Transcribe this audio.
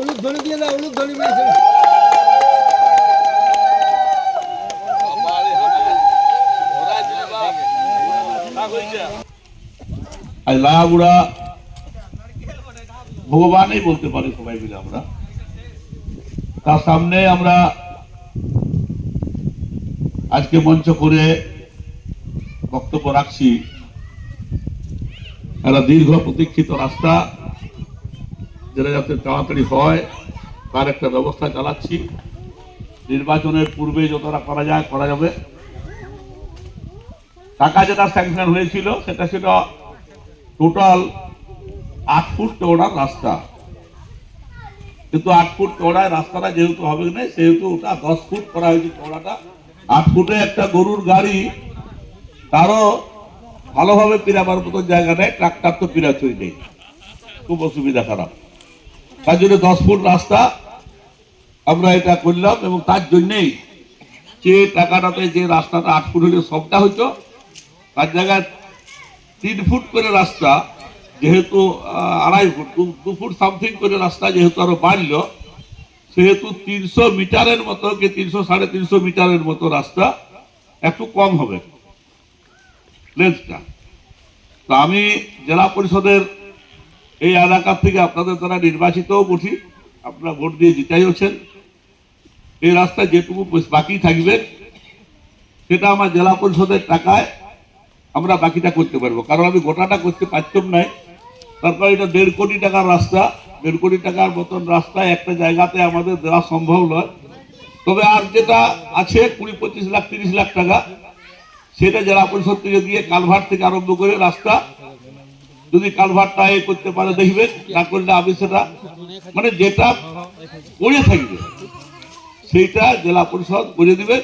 উলুক ধনী দিয়ে আজ ভগবানই বলতে পারি সবাই মিলে আমরা। তার সামনে আমরা আজকে মঞ্চ করে বক্তব্য রাখছি। একটা দীর্ঘ প্রতীক্ষিত রাস্তা, যেটা যাতে তাড়াতাড়ি হয়, তার একটা ব্যবস্থা চালাচ্ছি। নির্বাচনের পূর্বে যতটা করা যায়, করা যাবে। টাকা যেটা স্যাংশন হয়েছিল, সেটা ছিল টোটাল আট ফুট চওড়ার রাস্তা। কিন্তু আট ফুট চওড়ায় রাস্তাটা যেহেতু হবে না, সেহেতু ওটা দশ ফুট করা হয়েছে চওড়াটা। আট ফুটে একটা গরুর গাড়ি, তারও ভালোভাবে পিরাবার মতো জায়গা নেই, ট্রাক্টার তো পিরাচই নেই। খুব অসুবিধা খারাপ। তার জন্য দশ ফুট রাস্তা আমরা এটা করলাম এবং তার জন্যেই যে টাকাটাতে যে রাস্তাটা আট ফুট হলে সবটা হইতো, তার জায়গায় তিন ফুট করে রাস্তা যেহেতু আড়াই ফুট, দু ফুট সামথিং করে রাস্তা যেহেতু আরও বাড়লো, সেহেতু তিনশো মিটারের মতো কি তিনশো সাড়ে তিনশো মিটারের মতো রাস্তা একটু কম হবে। লেন্সটা তো আমি জেলা পরিষদের এই এলাকার থেকে আপনাদের দ্বারা নির্বাচিতও বঠি আপনারা ভোট দিয়ে জিতাই হচ্ছেন। এই রাস্তায় যেটুকু বাকি থাকবে, সেটা আমার জেলা পরিষদের টাকায় আমরা বাকিটা করতে পারব। কারণ আমি গোটাটা করতে পারতাম নাই তারপর এটা দেড় কোটি টাকার রাস্তা। দেড় কোটি টাকার মতন রাস্তা একটা জায়গাতে আমাদের দেওয়া সম্ভব নয়। তবে আর যেটা আছে কুড়ি, পঁচিশ লাখ, তিরিশ লাখ টাকা সেটা জেলা পরিষদ থেকে দিয়ে কালভার থেকে আরম্ভ করে রাস্তা, যদি কালভারটা এ করতে পারে দেখবেন, না করলে আমি সেটা মানে যেটা করে থাকবে, সেইটা জেলা পরিষদ করে দিবে।